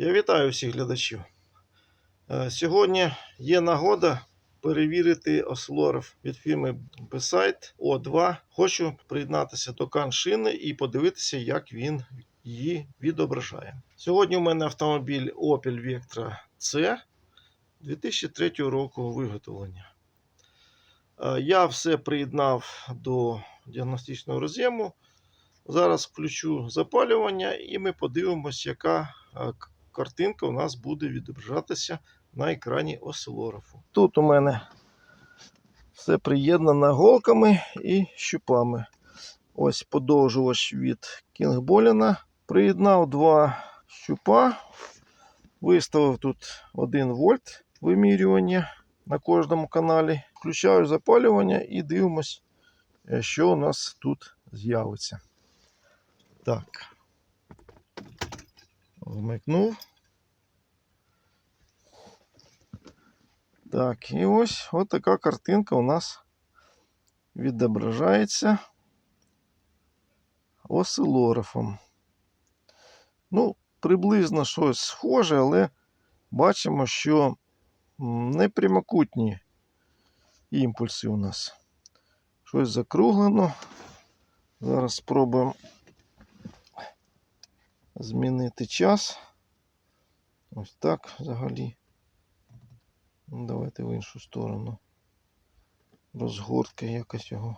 Я вітаю всіх глядачів. Е, Сьогодні є нагода перевірити осцилограф від фірми Beside O2. Хочу приєднатися до каншини і подивитися, як він її відображає. Сьогодні у мене автомобіль Opel Vectra C 2003 року виготовлення. Е, Я все приєднав до діагностичного роз'єму. Зараз включу запалювання і ми подивимось, яка е, картинка у нас буде відображатися на екрані осцилографу. Тут у мене все приєднано голками і щупами. Ось подовжувач від Кінгболіна. Приєднав два щупа, виставив тут 1 вольт вимірювання на кожному каналі. Включаю запалювання і дивимось, е, що у нас тут з'явиться. Так. Вмикнув. Так, і ось от така картинка у нас відображається осцилографом. Ну, приблизно щось схоже, але бачимо, що не прямокутні імпульси у нас. Щось закруглено. Зараз спробуємо змінити час. Ось так взагалі. Ну, давайте в іншу сторону. Розгортка якось його.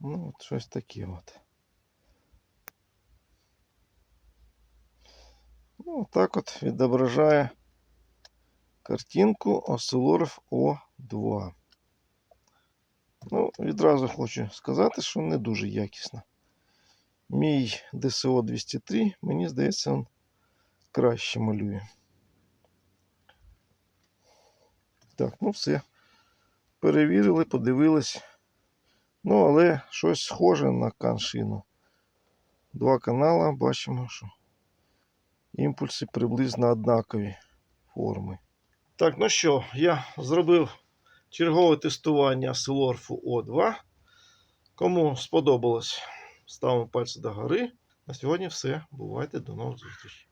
Ну, от щось таке от. Ну, так от відображає картинку осцилограф О2. Ну, відразу хочу сказати, що не дуже якісно. Мій DSO 203, мені здається, він краще малює. Так, ну все. Перевірили, подивились. Ну, але щось схоже на каншину. Два канала бачимо, що імпульси приблизно однакові форми. Так, ну що, я зробив чергове тестування осцилографу О2. Кому сподобалось, ставимо пальці догори. На сьогодні все. Бувайте, до нових зустрічей.